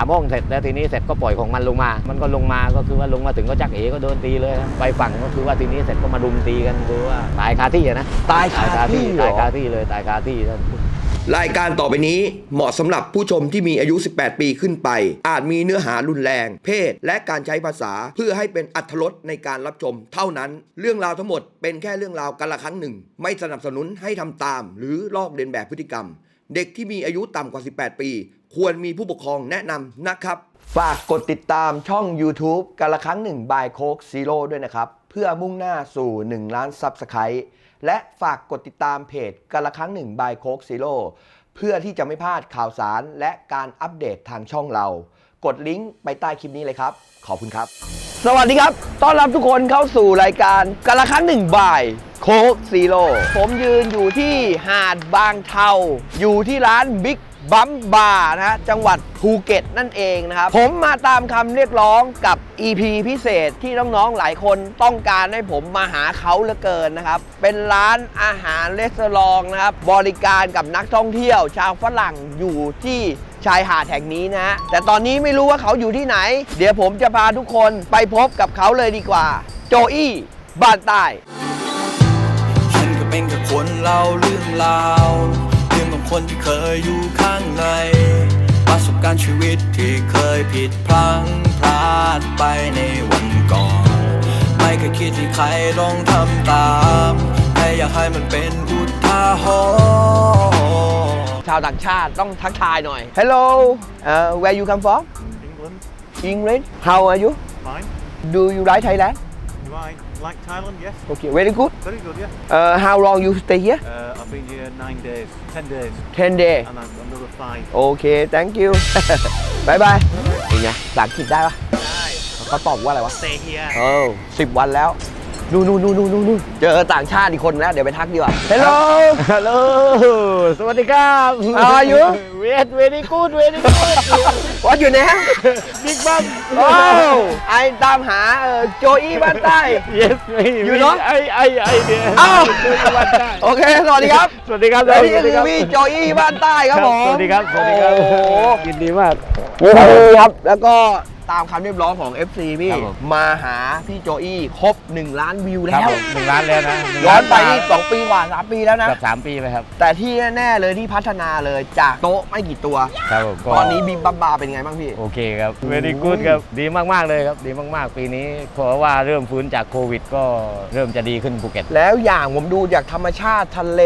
ามห้องเสร็จแล้วทีนี้เสร็จก็ปล่อยของมันลงมา มันก็ลงมาก็คือว่าลงมาถึงก็จักเอ๋ก็โดนตีเลยไปฝั่งก็คือว่าทีนี้เสร็จก็มารุมตีกันคือว่าตายคาที่อะนะตายคาที่เหรตายอคาที่เลยตายคาที่แล้วรายการต่อไปนี้เหมาะสำหรับผู้ชมที่มีอายุ 18 ปีขึ้นไป อาจมีเนื้อหารุนแรง เพศ และการใช้ภาษาเพื่อให้เป็นอัธรสในการรับชม เท่านั้น เรื่องราวทั้งหมดเป็นแค่เรื่องราวกันละครั้งหนึ่ง ไม่สนับสนุนให้ทำตาม หรือลอกเลียนแบบพฤติกรรม เด็กที่มีอายุต่ำกว่า 18 ปี ควรมีผู้ปกครองแนะนำนะครับ ฝากกดติดตามช่อง YouTube กันละครั้งหนึ่งบายโคกซีโร่ด้วยนะครับ เพื่อมุ่งหน้าสู่ 1 ล้านซับสไครต์และฝากกดติดตามเพจกันละครั้งหนึ่งบายโคกซีโร่เพื่อที่จะไม่พลาดข่าวสารและการอัปเดตทางช่องเรา กดลิงก์ไปใต้คลิปนี้เลยครับ ขอบคุณครับ สวัสดีครับ ต้อนรับทุกคนเข้าสู่รายการกันละครั้งหนึ่งบ่ายโคกซีโร่ผมยืนอยู่ที่หาดบางเทาอยู่ที่ร้านบิ๊ก บัมบาร์นะฮะจังหวัดภูเก็ตนั่นเองนะครับ ผมมาตามคำเรียกร้องกับ EP พิเศษที่น้องๆหลายคนต้องการให้ผมมาหาเขาเหลือเกินนะครับ เป็นร้านอาหารเลสเตอรองนะครับ บริการกับนักท่องเที่ยว ชาวฝรั่งอยู่ที่ชายหาดแห่งนี้นะฮะแต่ตอนนี้ไม่รู้ว่าเขาอยู่ที่ไหน เดี๋ยวผมจะพาทุกคนไปพบกับเขาเลยดีกว่า โจอี้บ้านใต้ฉันก็เป็นแค่คนเล่าเรื่องราว คนที่เคยอยู่ข้างใน ประสบการณ์ชีวิตที่เคยผิดพลั้งพลาดไปในวันก่อน ไม่เคยคิดที่ใครลองทำตามแค่อยากให้มันเป็นอุทาหรณ์ชาวต่างชาติต้องทักทายหน่อย Hello uh, where you come from England, England How are you fine. Do you like Thailand Do I like Thailand? Yes. Okay very good Very good, yeah. uh, How long you stay here Uh, I've been here nine days, ten days, 10 days and I've got another five. โอเค thank you บายบายเป็นไงภาษาอังกฤษได้ปะได้เขาตอบว่าอะไรวะ Stay here. เออสิบวันแล้ว นู่นนู่นนู่นนู่นนู่นเจอต่างชาติอีกคนแล้วเดี๋ยวไปทักดีกว่า Hello ฮัลโหลสวัสดีครับ How are you? เวทเวดีกูดเวดีกูด What your name บิ๊กบัมโอ้ไอตามหาเอ่อโจอี้บ้านใต้ yes อยู่เนอะไอไอไอเดียอ้าวโอเค สวัสดีครับ สวัสดีครับและนี่ก็คือพี่โจอี้บ้านใต้ครับผม สวัสดีครับ สวัสดีครับโอ้โหยินดีมากครับ แล้วก็ ตามคำเรียกร้องของ FC พี่ครับผม มาหาพี่โจอี้ครบ 1 ล้านวิวคแล้รับวผมหนึ่งล้านแล้วนะหงย้ล้าอนไปบานี่ทสองปีกว่าสามปีแล้วนะ เกับสามปีไปครับแต่ที่แน่ๆเลยที่พัฒนาเลยจากโต๊ะไม่กี่ตัว ครับผมก็ตอนนี้บิมบัมบาเป็นไงบ้างพี่ โอเคครับเวดีกูดครับดีมากๆเลยครับดีมากๆ ปีนี้เพราะว่าเริ่มฟื้นจากโควิด ก็เริ่มจะดีขึ้นภูเก็ต แล้วอย่างผมดูจากธรรมชาติทะเล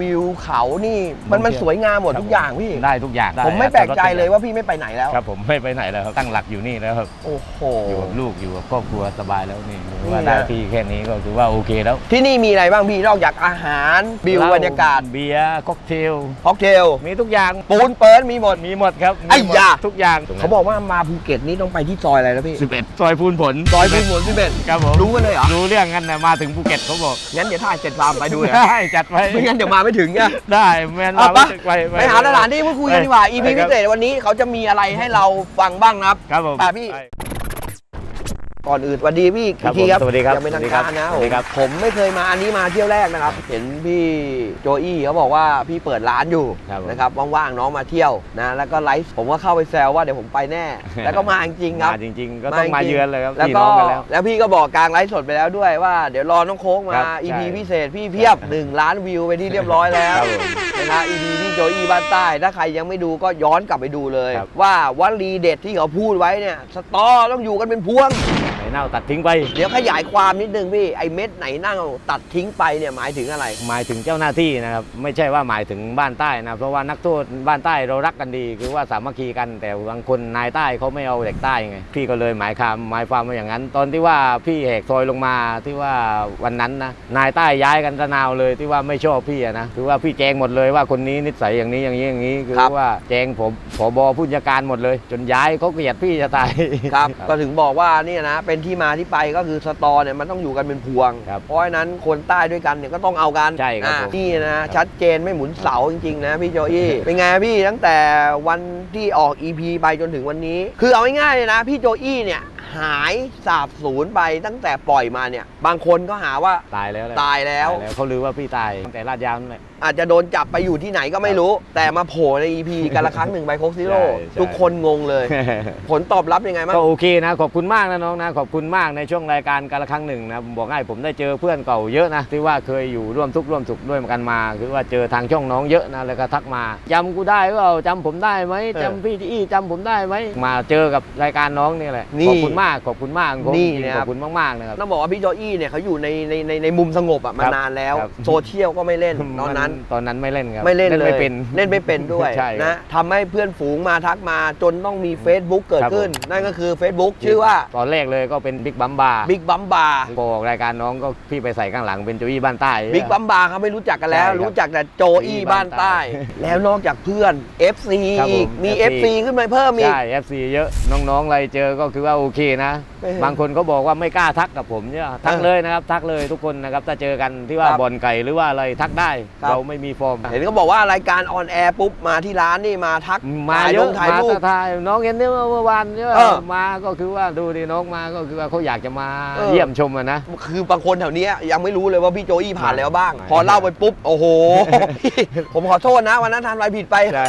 วิวเขานี่มันมันสวยงามหมดทุกอย่างพี่ ได้ทุกอย่างด้ผมไม่แปลกใจเลยครับว่าพี่ไม่ไปไหนแล้ว ครับผมไม่ไปไหนแล้วครับตั้งหลักอยู่นี่แล้วครับโอ้โห อยู่กับลูกอยู่กับครอบครัวสบายแล้วนี่ถือนี่ว่านะ ได้ที่แค่นี้ก็ถือว่าโอเคแล้วที่นี่มีอะไรบ้างพี่นอกจากอาหารวิวเหล้บรรยากาศเบียร์ค็อกเทลค็อกเทลมีทุกอย่างปูนเปิลมีหมด มีหมดครับมีไอ้หมดยา ทุกอย่างเขาบอกว่ามาภูเก็ตนี่ต้องไปที่ซอยอะไรนะพี่11ซอยพูนผลซอยภูมิผลพี่เบนครับผมรู้กันเลยเหรอรู้เรื่องกันนะมาถึงภูเก็ตเขาบอกงั้นเดี๋ยวถ่ายเสร็จฟาร์มไปดูเลยได้จัดไปไม่งั้นเดี๋ยวมาไม่ถึงไงได้แมนเอามาปะ ไปไปหาสถานที่พูดคุยกันดีกว่า EP ไปคพิรับเศษวันนี้เขาจะมีอะไรให้เราฟังบ้างนะครับครับผม ไปพี่ ก่อนอื่นสวัสดีพี่ครับอีกทีครับผมสวัสดีครับยังเป็นทางสวัสดีครักาบรนะสวัสดีครับผมไม่เคยมาอันนี้มาเที่ยวแรกนะครับ เห็นพี่โจอี้เขาบอกว่าพี่เปิดร้านอยู่ครับผมนะครับว่างๆน้องมาเที่ยวนะแล้วก็ไลฟ์ผมก็เข้าไปแซวว่าเดี๋ยวผมไปแน่ แล้วก็มาจริงๆครับมาจริงๆก็ต้องมาจริงๆเยือนเลยครับแล้วพี่ก็น้องกันแล้วแล้วพี่ก็บอกกลางไลฟ์สดไปแล้วด้วยว่าเดี๋ยวรอน้องโค้งมาครับ EP ใช่พิเศษพี่เพียบ1ล้านวิวไปที่เรียบร้อยแล้วครับผมนะครับ EP พี่โจอี้บ้านใต้ ถ้าใครยังไม่ดูก็ย้อนกลับไปดูเลยครับว่าวลีเด็ดที่เขาพูดไว้เนี่ยสตอต้องอยู่กันเป็นพวงไหน เน่าตัดทิ้งไป เดี๋ยวขยายความนิดนึงพี่ไอเม็ดไหนนั่งตัดทิ้งไปเนี่ยหมายถึงอะไร หมายถึงเจ้าหน้าที่นะครับไม่ใช่ว่าหมายถึงบ้านใต้นะเพราะว่านักโทษบ้านใต้เรารักกันดี คือว่าสามัคคีกันแต่บางคนนายใต้เขาไม่เอาเด็กใต้ไงพี่ก็เลยหมายความหมายความว่าอย่างนั้น ตอนที่ว่าพี่แหกซอยลงมาที่ว่าวันนั้นนะนายใต้ย้ายกันระนาวเลยที่ว่าไม่ชอบพี่อะนะคือว่าพี่แจงหมดเลยว่าคนนี้นิสัยอย่างนี้อย่างนี้อย่างนี้คือครับ ว่าแจงผมผบผู้จัดการหมดเลย จนย้ายเขาเกลียดพี่จะตาย ครับ ก็ถึงบอกว่าเนี่ยนะเป็นที่มาที่ไปก็คือสตอเนี่ยมันต้องอยู่กันเป็นพวง ครับเพราะฉะนั้นคนใต้ด้วยกันเนี่ยก็ต้องเอากันใช่ครับอ่าผมนี่นะ ชัดเจนไม่หมุนเสาจริง ๆ นะพี่โจอี้เป็นไงพี่ตั้งแต่วันที่ออก EP ไปจนถึงวันนี้ คือเอาง่ายๆเลยนะพี่โจอี้เนี่ยหายสาบสูญไปตั้งแต่ปล่อยมาเนี่ย บางคนก็หาว่าตายแล้วแหละตายแล้ว ตายแล้วเขาลือว่าพี่ตายตั้งแต่ลาดยาวนั่นแหละอาจจะโดนจับไปอยู่ที่ไหนก็ไม่รู้ แต่มาโผล่ใน EP กันละครั้งหนึ่งไบโคกซิโร่ใช่ใช่ ทุกคนงงเลย ผลตอบรับยังไงบ้างก็โอเคนะ ขอบคุณมากนะน้องนะ ขอบคุณมากในช่วงรายการการละครั้งหนึ่งนะผมบอกให้ผมได้เจอเพื่อนเก่าเยอะนะที่ว่าเคยอยู่ร่วมทุกข์ร่วมสุขด้วยกันมา คือว่าเจอทางช่องน้องเยอะนะแล้วก็ทักมาจำกูได้เปล่าจำผมได้ไหมเออจำพี่จี้จำผมได้ไหมมาเจอกับรายการน้องนี่แหละนี่ขอบคุณมากขอบคุณมากผมนี่จริงนะๆคขรับอบคุณมากๆนะครับ ต้องบอกว่าพี่โจอี้เนี่ยเขาอยู่ในในในในมุมสงบอะมาครับนานแล้ว ครับโซเชียลก็ไม่เล่น ตอนนั้นตอนนั้นไม่เล่นครับไม่เล่นเลย ไม่เป็น เล่นไม่เป็นด้วยใช่ครับนะทำให้เพื่อนฝูงมาทักมาจนต้องมี Facebook เกิดครับขึ้นผมนั่นก็คือ Facebook ชื่อว่าตอนแรกเลยก็เป็นบิ๊กบัมบาบิ๊กบัมบาพอออกรายการน้องก็พี่ไปใส่ข้างหลังเป็นโจอี้บ้านใต้ บิ๊กบัมบาเขาไม่รู้จักกันแล้ว ใช่ครับรู้จักแต่โจอี้บ้านใต้บ้านใต้ แล้วนอกจากเพื่อน FC ครับผมอีกมี FC FC ขึ้นมาเพิ่มอีก ใช่ FC เยอะน้องๆอะไรเจอก็คือว่าโอเคนะเออ บางคนก็บอกว่าไม่กล้าทักกับผมเนี่ยทักเออเลยนะครับ ทักเลยทุกคนนะครับถ้าเจอกันที่ว่าครับบอลไก่หรือว่าอะไรทักได้ ครับ เราไม่มีฟอร์ม เห็นเขาบอกว่ารายการออนแอร์ปุ๊บมาที่ร้านนี่มาทักมาถ่ายเยลอะงถ่ายมารูป ถ่ายน้องเห็นเนี่ยเมื่อวานเนี่ยเออมาก็คือว่าดูดิน้องมาก็คือว่าเขาอยากจะมาเออ เยี่ยมชมอะนะ คือบางคนแถวเนี้ยยังไม่รู้เลยว่าพี่โจอี้ผ่านแล้วบ้างไม่พอเล่าไปปุ๊บ โอ้โห พี่ผมขอโทษนะวันนั้นทำอะไรผิดไปใช่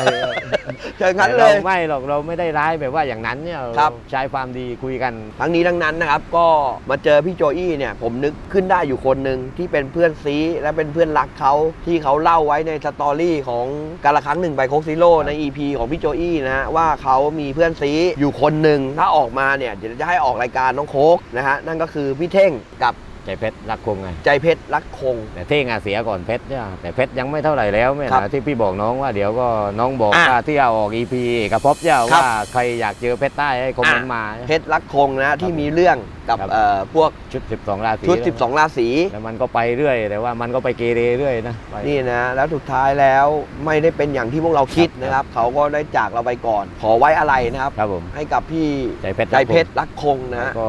เจองั้นแต่เลเรายไม่หรอกเราไม่ได้ร้ายแบบว่าอย่างนั้นเนี่ยครับเราใช้ความดีคุยกัน ทั้งนี้ทั้งนั้นนะครับ ก็มาเจอพี่โจอี้เนี่ย ผมนึกขึ้นได้อยู่คนหนึ่งที่เป็นเพื่อนซีและเป็นเพื่อนรักเขาที่เขาเล่าไว้ในสตอรี่ของการละครั้งหนึ่งไปโคกซิโร่ใน EP ของพี่โจอี้นะฮะว่าเขามีเพื่อนซีอยู่คนหนึ่งถ้าออกมาเนี่ยเดี๋ยวจะให้ออกรายการน้องโคกนะฮะนั่นก็คือพี่เท่งกับ ใจเพชรรักคงไงใจเพชรรักคง แต่เท่งอะเสียก่อนเพชรเนี่ยแต่เพชรยังไม่เท่าไหร่แล้วแม่ครับนะที่พี่บอกน้องว่าเดี๋ยวก็น้องบอกอะว่าที่เอาออก EP กับพบเนี่ยครับว่าใครอยากเจอเพชรใต้ให้คอมเมนต์มา เพชรรักคงนะที่มีเรื่องกับครับ เอ่อพวกชุด 12 ราศีชุด 12 ราศีแล้วมันก็ไปเรื่อย แต่ว่ามันก็ไปเกเรเรื่อยนะไป นี่นะแล้วสุดท้ายแล้วไม่ได้เป็นอย่างที่พวกเราคิดนะครับ เขาก็ได้จากเราไปก่อน ขอไว้อะไรนะครับ ครับผมให้กับพี่ใจเพชรใจเพชรรักคงนะ แล้วฮะก็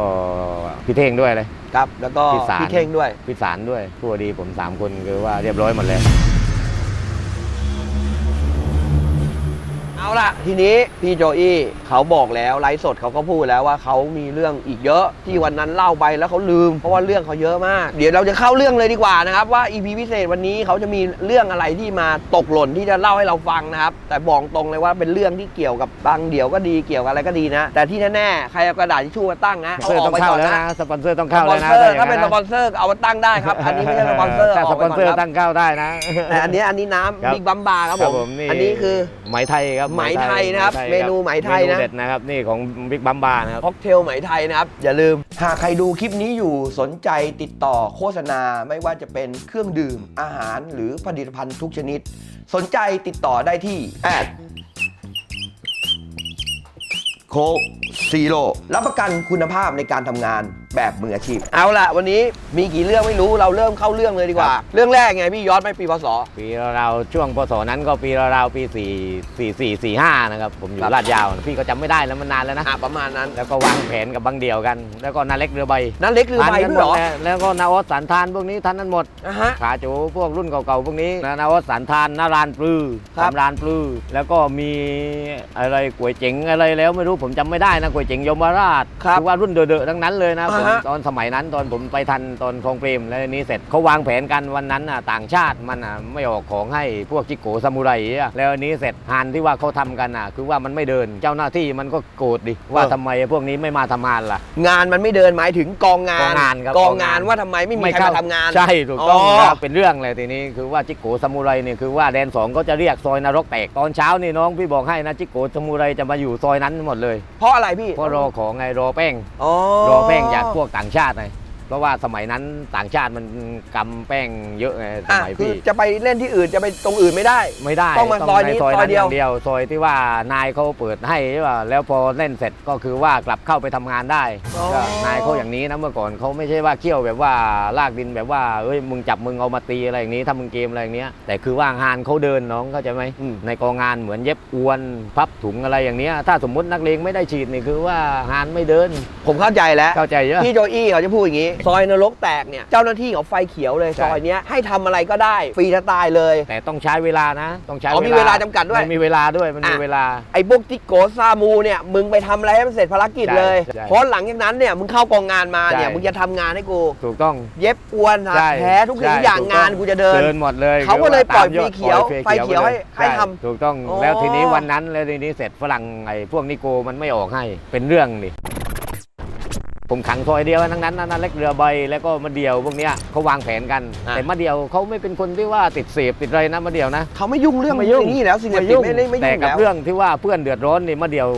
พี่เท่งด้วยเลยครับแล้วก็พี่สาร พี่เท่งด้วย พี่สารด้วยผู้ดีผมสามคนคือว่าเรียบร้อยหมดแล้ว เอาล่ะ ทีนี้พี่โจอี้เขาบอกแล้วไลฟ์สดเขาก็พูดแล้วว่าเขามีเรื่องอีกเยอะที่วันนั้นเล่าไปแล้วเขาลืม เพราะว่าเรื่องเขาเยอะมาก เดี๋ยวเราจะเข้าเรื่องเลยดีกว่านะครับว่า EP พิเศษวันนี้เขาจะมีเรื่องอะไรที่มาตกหล่นที่จะเล่าให้เราฟังนะครับแต่บอกตรงเลยว่าเป็นเรื่องที่เกี่ยวกับบางเดี่ยวก็ดีเกี่ยวกับอะไรก็ดีนะ แต่ที่แน่ๆใครเอากระดาษทิชชู่มาตั้งนะสปอนเซอร์ต้องเข้าแล้วนะสปอนเซอร์ต้องเข้าสปอแล้วนนะเซอร์ถ้าย่งเป็นสปอนเซอร์เอามาตั้งได้ครับอันนี้ไม่ใช่สปอนเซอร์ถ้าอสอกปไปอนก่อนเซอร์ครับตั้งเข้าได้นะแต่อันนี้อันนี้น้ครับำบิ๊กบัมบาครับผมอันนี้คือไหมไทยครับไหมไทยนะครับ เมนูไหมไทยนะเมนูเด็ดนะครับนี่ของบิ๊กบัมบานะครับค็อกเทลไหมไทยนะครับ อย่าลืม หากใครดูคลิปนี้อยู่สนใจติดต่อโฆษณาไม่ว่าจะเป็นเครื่องดื่มอาหารหรือผลิตภัณฑ์ทุกชนิด สนใจติดต่อได้ที่แอดโคซีโร่รับประกันคุณภาพในการทำงานแบบมืออาชีพ เอาล่ะ วันนี้มีกี่เรื่องไม่รู้เราเริ่มเข้าเรื่องเลยดีกว่า เรื่องแรกไงพี่ย้อนไปปีพศ ปีเราวๆช่วงพศนั้นก็ปีเราวๆปี 4 4 4 4 5 นะครับ ผมอยู่ครับลาดยาว พี่ก็จำไม่ได้แล้วมันนานแล้วนะ อะประมาณนั้น แล้วก็วางแผนกับบางเดี่ยวกัน แล้วก็นาเล็กเรือใบนั่นเล็กหรือใบทันด้วยเหรอกันหมดแล้วแล้วก็นาออสสารทานพวกนี้ทันนั้นหมดนะฮะ ขาโจพวกรุ่นเก่าๆพวกนี้นานาออสสารทานนารานปลือครับสำรานปลือ แล้วก็มีอะไรก๋วยเจ๋งอะไรแล้วไม่รู้ผมจำไม่ได้นะก๋วยเจ๋งยมราชครับอว่ารุ่นเดอะๆทั้งนั้นเลยนะผมอ่าฮะ ตอนสมัยนั้นตอนผมไปทันตอนคลองเปรมแล้วทีนี้เสร็จเขาวางแผนกันวันนั้นน่ะต่างชาติมันอะไม่ออกของให้พวกจิโกซามูไรอะแล้วอันนี้เสร็จฮานที่ว่าเขาทำกันอะ คือว่ามันไม่เดินเจ้าหน้าที่มันก็โกรธดิว่าทำไมพวกนี้ไม่มาทำงานล่ะ งานมันไม่เดินหมายถึงกองงานกองงานครับกองกองงางานนว่าทำไมไม่มีใครมาทำงาน ใช่ถูกต้องอ๋อครับเป็นเรื่องเลยทีนี้คือว่าจิโกซามูไรเนี่ยคือว่าแดนสองก็จะเรียกซอยนรกแตกตอนเช้านี่น้องพี่บอกให้นะจิโกซามูไรจะมาอยู่ซอยนั้นหมดเลย เพราะอะไรพี่เพราะรอของไงรอแป้ง อ๋อรอแป้งจากพวกต่างชาติไง เพราะว่าสมัยนั้นต่างชาติมันกำแป้งเยอะไงสอะมัยคือพี่จะไปเล่นที่อื่นจะไปตรงอื่นไม่ได้ ไม่ได้ต้องมาซอยนี้ในซอยซอยนั้นเดีอยวย่างเดียวซอยที่ว่านายเขาเปิดให้ใช่ป่ะแล้วพอเล่นเสร็จก็คือว่ากลับเข้าไปทำงานได้อ๋อก็นายเขาอย่างนี้นะเมื่อก่อนเขาไม่ใช่ว่าเคี่ยวแบบว่าลากดินแบบว่าเอ้ยมึงจับมึงเอามาตีอะไรอย่างนี้ถ้ามึงเกมอะไรอย่างเนี้ยแต่คือว่างานเขาเดินน้องเข้าใจไหมอืมในกองงานเหมือนเย็บอวนพับถุงอะไรอย่างเนี้ยถ้าสมมตินักเลงไม่ได้ฉีดนี่คือว่างานไม่เดิน ผมเข้าใจแล้วเข้าใจเยอะพี่โจอี้เขาจะพูดอย่างนี้ซอยนรกแตกเนี่ยเจ้าหน้าที่เขาไฟเขียวเลยใช่ ซอยเนี้ยให้ทำอะไรก็ได้ฟรีสไตล์เลย แต่ต้องใช้เวลานะ ต้องใช้อ๋อมีเวลาจำกัดด้วยมันมีเวลาด้วย มันมีอะ เวลา ไอ้พวกจิโกซามูเนี่ยมึงไปทำอะไรให้มันเสร็จภารกิจใช่เลยใช่เพราะหลังจากนั้นเนี่ยมึงเข้ากองงานมาเนี่ยใช่ มึงจะทำงานให้กู ถูกต้อง เย็บอวนหาใช่แพ้ทุกสิ่งใช่ทุกอย่างถูต้งานกูจะเดิน เดินหมดเลยเขาก็เลยคือปล่อยตามไฟเขียวปล่อไฟเขียวให้ปให้ช่ทำถูกต้อง อ๋อ แล้วทีนี้วันนั้นแล้วทีนี้เสร็จฝรั่งไอ้พวกนิโกมันไม่ออกให้ เป็นเรื่องนี่ ผมขังซอยเดียวทั้งนั้นนะนะเล็กเรือใบแล้วก็มาเดียวพวกเนี้ยเขาวางแผนกัน อะ แต่มาเดียวเขาไม่เป็นคนที่ว่าติดเสพติดอะไรนะมาเดียวนะ เขาไม่ยุ่งเรื่องไม่ยุ่งนี้แล้วสิ่งเสพติดไม่ได้ไม่แต่ยุ่งกับแล้ว เรื่องที่ว่าเพื่อนเดือดร้อนนี่มาเดียว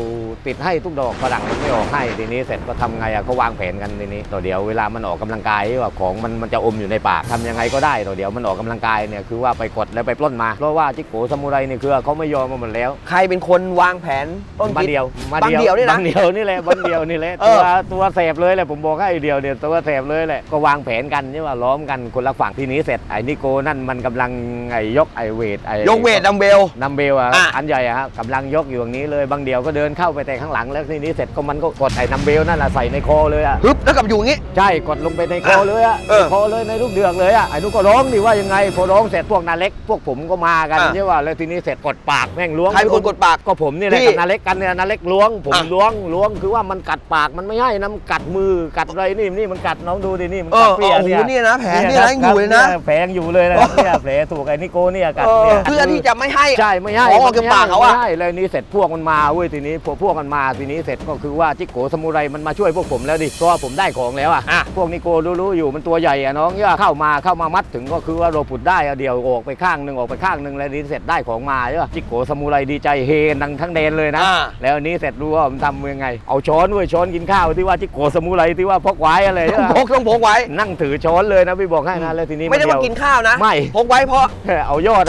ติดให้ทุกดอกฝรั่งมันไม่ออกให้ทีนี้เสร็จก็ทำไงอะเขาวางแผนกันทีนี้ต่อเดี๋ยวเวลามันออกกำลังกายว่าของมันมันจะอมอยู่ในปากทำยังไงก็ได้ต่อเดี๋ยวมันออกกำลังกายเนี่ยคือว่าไปกดแล้วไปปล้นมาเพราะว่าจิโกซามูไรนี่คือเขาไม่ยอมมาหมดแล้ว ใครเป็นคนวางแผนต้นมาคิด เดียวบางเดียวนี่นะบางเดียวนี่แหละบางเดียวนี่แหละเอตัอวตัวเสพเลยแหละผมบอกให้เดียวเดียวตัวเสพเลยแหละก็วางแผนกันใช่ว่าล้อมกันคนละฝั่งทีนี้เสร็จไอ้นิโกนั่นมันกำลังไอ้ยกไอ้เวทไอ้ยกเวทดัมเบลนัมเบลอะอะอันใหญ่อะครับกำลังยกอยู่อย่างนี้เลยบางเดียวก็เดินเข้าไปแต่ข้างหลังแล้วทีนี้เสร็จก็มันก็กดไอ้นัมเบลนั่นแหละใส่ในคอเลยอะฮึบแล้วกลับอยู่อย่างงี้ใช่กดลงไปในคอเลยอะเออในคอเลยในลูกเดือกเลยอะไอ้นุกก็ร้องดิว่ายังไงพอร้องเสร็จพวกนาเล็กพวกผมก็มากันอะใช่ว่าแล้วทีนี้เสร็จกดปากแม่งล้วงใครเป็นคนกดปากก็ผมนี่แหละพี่กับนาเล็กกันเนี่ยนาเล็กล้วงผมอะล้วงล้วงคือว่ามันกัดปากมันไม่ให้นะมันกัดมือกัดอะไรนี่นี่มันกัดน้องดูดินี่มันเอกัอดเปรี้ยโอ้โหเนี่ยนะแผลเนี่ยคนะรับยังอยู่เลยนะ แผลยังอยู่เลยนะครับเนี่ยแผลถูกไอ้นิโกเนี่ยกัดเออเนี่ย เพื่อที่จะไม่ให้ ใช่ไม่ให้ของออกจากปากเขาอะ ไม่ให้เลยนี่เสร็จพวกมันมาเว้ยทีนี้พวกพวกมันมาทีนี้เสร็จก็คือว่าจิโกสมุไรมันมาช่วยพวกผมแล้วดิเพราะว่าผมได้ของแล้วอะอะพวกนิโกรู้ๆอยู่มันตัวใหญ่อะน้องเนี่ยเข้ามาเข้ามามัดถึงก็คือว่าเราผุดได้อะเดียวออกไปข้างหนึ่งออกไปข้างหนึ่งแล้วนี่เสร็จได้ของมาใช่ปะจิโกสมุไรดีใจเฮดังทั้งแดนเลยนะ อ่า แล้วอันนี้เสร็จรู้ว่าผมทำยังไง เอาช้อนเว้ยช้อนกินข้าวที่ว่าจิโกสมุไรที่ว่าพกไว้อะไรต้องพกต้องพกไว้ นั่งถือช้อนเลยนะพี่บอกให้นะแล้วทีนี้ไม่ได้เดีมายวกินข้าวนะไม่พกไว้เพราะเอายอด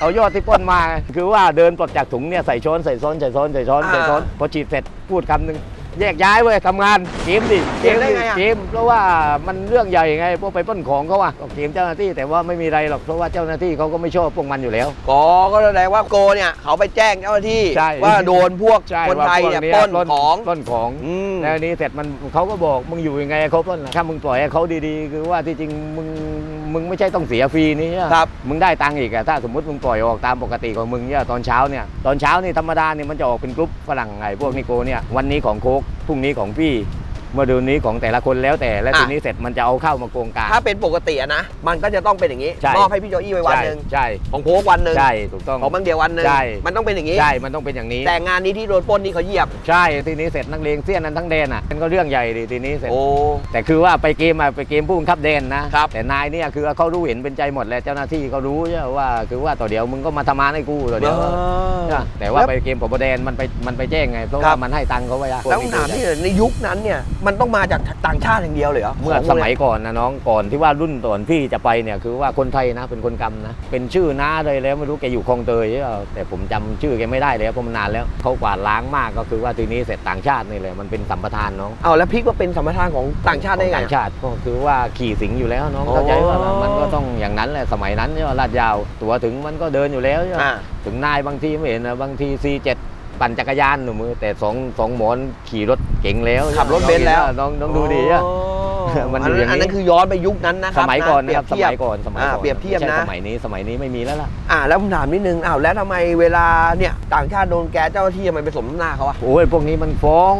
เอายอดที่ปล้นมา คือว่าเดินปลดจากถุงเนี่ยใส่ช้อนใส่ช้อนใส่ช้อนใส่ช้อนอ่าใส่ช้อนพอฉีดเสร็จพูดคำหนึ่ง แยกย้ายเว้ยทำงานเกมดิเกมได้ไงอะ เกมเพราะว่ามันเรื่องใหญ่ไงพวกไปปล้นของเขาอะก็เกมเจ้าหน้าที่แต่ว่าไม่มีไรหรอกเพราะว่าเจ้าหน้าที่เขาก็ไม่ชอบพวกมันอยู่แล้วกอก็แสดงว่าโกเนี่ยเขาไปแจ้งเจ้าหน้าที่ใช่ ว่าโดนพวกใช่คนว่าไทยพวกเนี่ยปล้นของ ปล้นของอืม แล้วอันนี้เสร็จมันเขาก็บอกมึงอยู่ยังไงให้เขาปล้นล่ะถ้ามึงปล่อยให้เขาดีๆ คือว่าที่จริงมึง มึงไม่ใช่ต้องเสียฟรีนี่ครับมึงได้ตังค์อีกอะถ้าสมมติมึงปล่อยออกตามปกติของมึงเนี่ยตอนเช้าเนี่ยตอนเช้านี่ธรรมดาเนี่ยมันจะออกเป็นกรุ๊ปฝรั่งไงพวกนิโกเนี่ยวันนี้ของโคกพรุ่งนี้ของพี่ เมื่อเดือนนี้ของแต่ละคนแล้วแต่แล้วอะ ทีนี้เสร็จมันจะเอาเข้ามาโกงกลาง ถ้าเป็นปกติอะนะ มันก็จะต้องเป็นอย่างนี้ใช่ มอบให้พี่โจอี้ไว้วันใช่หนึ่งใช่ของโพกวันหนึ่งใช่ถูกต้อง ของบางเดียววันหนึ่งใช่ มันต้องเป็นอย่างนี้ ใช่มันต้องเป็นอย่างนี้ แต่งานนี้ที่โดนปล้นนี่เขาเหยียบ ใช่ทีนี้เสร็จนักเลงเสี้ยนนั้นทั้งแดนอะมันก็เรื่องใหญ่ดิทีนี้เสร็จ โอ้ แต่คือว่าไปเกมอะไปเกมผู้บังคับแดนนะครับ แต่นายเนี่ยคือเขารู้เห็นเป็นใจหมดแล้วเจ้าหน้าที่เขารู้ใช่ไหมว่า คือว่าต่อเดี๋ยวมึงก็มาทำงานให้กูต่อเดี๋ยวใช่แต่ว่าแล้วไปเกมปบแดนมันไปมันไปแจ้งไงเพราะครัว่าบมันให้ตังค์เขาไว้อะแล้วถามที่ในยุคนั้นเนี่ยมันต้องมาจากต่างชาติอย่างเดียวเลยเหรอเมื่อขงพสวกมัยนี้ก่อนนะน้องก่อนที่ว่ารุ่นก่อนพี่จะไปเนี่ยคือว่าคนไทยนะเป็นคนกำนะ เป็นชื่อน้าเลยแล้วไม่รู้แกอยู่คลองเตยหรือเปล่าแต่ผมจำชื่อแกไม่ได้แล้วเพราะมันนานแล้วเขากวาดล้างมากก็คือว่าทีนี้เสร็จต่างชาตินี่เลยมันเป็นสัมปทานน้องเอาแล้วพลิกว่าเป็นสัมปทานของต่างชาติได้ไงต่างชาติก็คือว่าขี่สิงอยู่แล้วน้องอ๋อเข้าใจว่ามันก็ต้องอย่างนั้นแหละสมัยนั้นเนี่ยลาดยาว ตัวถึงมันก็เดินอยู่แล้วใช่ไหมอ่าถึงนายบางทีไม่เห็นนะบางที C7 ปั่นจักรยานหนูมือ แต่สองสองหมอนขี่รถเก่งแล้วขับรถเบนซ์แล้ว น้องน้องดูดีอะ มันอยู่อย่างนี้ อันนั้นคือย้อนไปยุคนั้นนะคสรับมัยก่อนนะครับเปสรียบมัยเทียบ ก่อนสมัยก่อนอ่าเปรียบเทียบไม่ใช่นะสมัยนี้สมัยนี้ไม่มีแล้วล่ะ อ่าแล้วผมถามนิดนึงอ้าวแล้วทำไมเวลาเนี่ยต่างชาติโดนแก๊สเจ้าหน้าที่ทำไมไปสมน้ำหน้าเขาอะ โอ้ยพวกนี้มันฟ้อง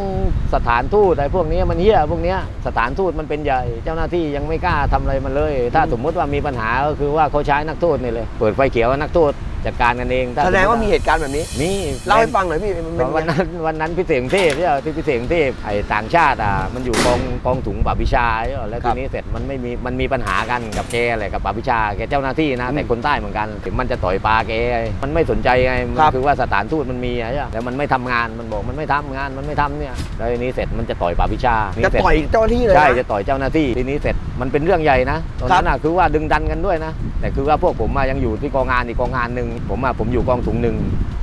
สถานทูตไอ้พวกนี้มันเหี้ยพวกเนี้ยสถานทูตมันเป็นใหญ่ เจ้าหน้าที่ยังไม่กล้าทำอะไรมันเลย ถ้าสมมุติว่ามีปัญหาก็คือว่าเขาใช้นักโทษนี่เลย เปิดไฟเขียวให้นักโทษ จัดการกันเองถ้แสดงว่ามีสติเหตุการณ์แบบนี้มีเล่าให้ฟังหน่อยพี่มันเป็นวันไงนั้นวันนั้นพี่เสงเทพเนี่ยที่พี่เสงเทพไอ้ต่างชาติอะมันอยู่กองกองถุงปราบวิชาใช่ไหมแล้วครัทีบนี้เสร็จมันไม่มีมันมีปัญหากันกับแกอะไรกับปราบวิชาแกเจ้าหน้าที่นะแต่คนใต้เหมือนกันถึงมันจะต่อยปลาแกมันไม่สนใจไงมันครับคือว่าสถานทูตมันมีอะใช่ไหมแล้วมันไม่ทำงานมันบอกมันไม่ทำงานมันไม่ทำเนี่ยแล้วทีนี้เสร็จมันจะต่อยปราบวิชานี่จะเสร็จต่อยเจ้าหน้าที่เลยใช่นะจะต่อยเจ้าหน้าที่ทีนี้เสร็จมันเป็นเรื่องใหญ่นะตอนนั้นอะคือว่าดึงดันกันด้วยนะแต่คือว่าพวกผมอะยังอยู่ที่กองงานอีกกองงานหนึ่งผมอะผมอยู่กองถุงหนึ่ง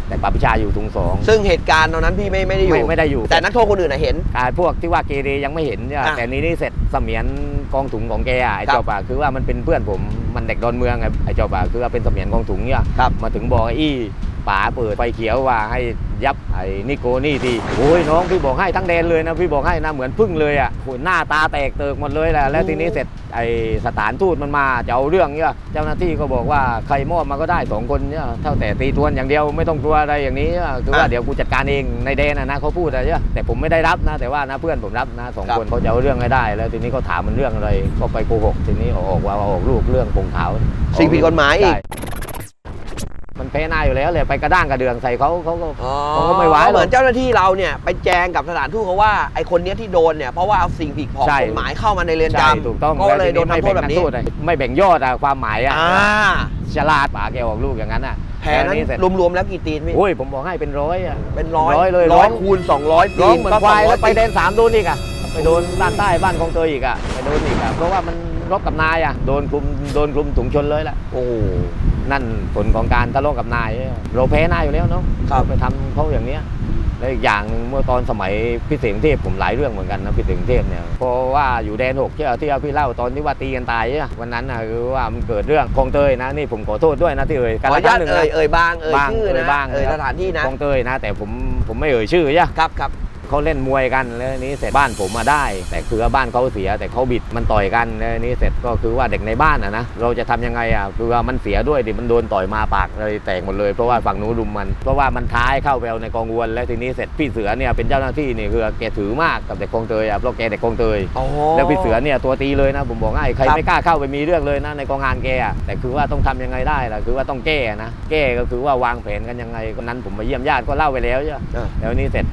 แต่ปราบวิชาอยู่ถุงสองซึ่งเหตุการณ์ตอนนั้นพี่ไม่ไม่ได้อยู่ ไม่ไม่ได้อยู่แต่นักโทษคนอื่นน่ะเห็น อ่าพวกที่ว่าเกเรยังไม่เห็นเนี่ยอะแต่นี้นี่เสร็จเสมียนกองถุงของแกอะไอ้ครับเจ้าป่าคือว่ามันเป็นเพื่อนผมมันเด็กดอนเมืองไงไอ้เจ้าป่าคือว่าเป็นเสมียนกองถุงเนี่ยครับ มาถึงบอกไอ้อี้ป๋าเปิดไฟเขียวว่าให้ ยับไอ้นิโกนี่ทีโอ้ยน้องพี่บอกให้ทั้งแดนเลยนะพี่บอกให้นะเหมือนพึ่งเลยอะโหหน้าตาแตกเติกหมดเลยแหละแล้วทีนี้เสร็จไอ้สถานทูตมันมาจะเอาเรื่องเนี่ยเจ้าหน้าที่ก็บอกว่าใครมอบมาก็ได้สองคนเนี่ยเท่าแต่ตีทวนอย่างเดียวไม่ต้องกลัวอะไรอย่างนี้อะคือว่าอะเดี๋ยวกูจัดการเองในแดนนะนะเขาพูดอะไรเนี่ยแต่ผมไม่ได้รับนะ แต่ว่านะเพื่อนผมรับนะสองครับคนเขาจะเอาเรื่องให้ได้ แล้วทีนี้เขาถามมันเรื่องอะไรก็ไปโกหกทีนี้ออกว่าออกลูกเรื่องปงขาวสิ่งผิดกฎหมายอีก ใช่มันแพ้หน้าอยู่แล้วเลยไปกระด้างกระเดืองใส่เขาเขาก็อ๋อเขาก็ไม่ไหวหรอกเหมือนเจ้าหน้าที่เราเนี่ยไปแจงกับสถานทูตเขาว่าไอ้คนเนี้ยที่โดนเนี่ยเพราะว่าเอาสิ่งผิดของใช่กฎหมายเข้ามาในเรือนใช่จำถูกต้องก็เลยแวโดนทีทำโทษแบบนี้ไม่แบ่งนักโทษอะไม่แบ่งยอดอะความหมายอะอ่าฉลาดป๋าแกออกลูกอย่างนั้นอะแผลนั้นล้วเสร็จรวมๆแล้วกี่ตีนพี่โอ้ยผมบอกให้เป็นร้อยอะเป็นร้อยร้อยเลยร้อยร้องคูณสองร้อยตีร้องนเหมือนก็ควาย200แล้วไปตีนเดนสามโดนอีกอะไปโดนด้านใต้บ้านของเตยอีกอะไปโดนอีกอะเพราะว่ามันรบกับนายอะโดนกลุ่มโดนกลุ่มถุงชนเลยแหละโอ้โห นั่นผลของการทะเลาะกับนาย เราแพ้นายอยู่แล้วเนาะครับไปทำเขาอย่างเนี้ยแล้วอีกอย่างหนึ่งเมื่อตอนสมัยพี่เสียงเทพผมหลายเรื่องเหมือนกันนะพี่เสียงเทพเนี่ยเพราะว่าอยู่แดนหกที่ที่พี่เล่าตอนที่ว่าตีกันตายอะวันนั้นนะคือว่ามันเกิดเรื่องคลองเตยนะนี่ผมขอโทษด้วยนะที่เอ่ยขออนุญาตหนึ่งเอ่นะยเอ่ยบางเอ่ยบางชื่อเอ่ยนะบางเอ่ยครับสถานที่นะคลองเตยนะ แต่ผมผมไม่เอ่ยชื่ออะครับครับ เขาเล่นมวยกันแล้วนี้เสร็จบ้านผมมาได้ แต่คือว่าบ้านเขาเสียแต่เขาบิดมันต่อยกันแล้วนี้เสร็จก็คือว่าเด็กในบ้านอะนะเราจะทำยังไงอะคือว่ามันเสียด้วยดิมันโดนต่อยมาปากเลยแตกหมดเลยเพราะว่าฝั่งนู้นรุมมัน เพราะว่ามันท้ายเข้าไปเอาในกองวนแล้วทีนี้เสร็จพี่เสือเนี่ยเป็นเจ้าหน้าที่นี่คือแกถือมากกับเด็กคลองเตยอะเพราะแกเด็กคลองเตยอ๋อแล้วพี่เสือเนี่ยตัวตีเลยนะผมบอกให้ใครครับไม่กล้าเข้าไปมีเรื่องเลยนะในกองงานแกอะแต่คือว่าต้องทำยังไงได้ล่ะคือว่าต้องแก้นะแก้ก็คือว่าวางแผนกันยังไงก็นั้นผมมาเยี่ยมญาติก็เล่าไปแล้วใช่ไหมอ่าแล้วนี่เสร็จ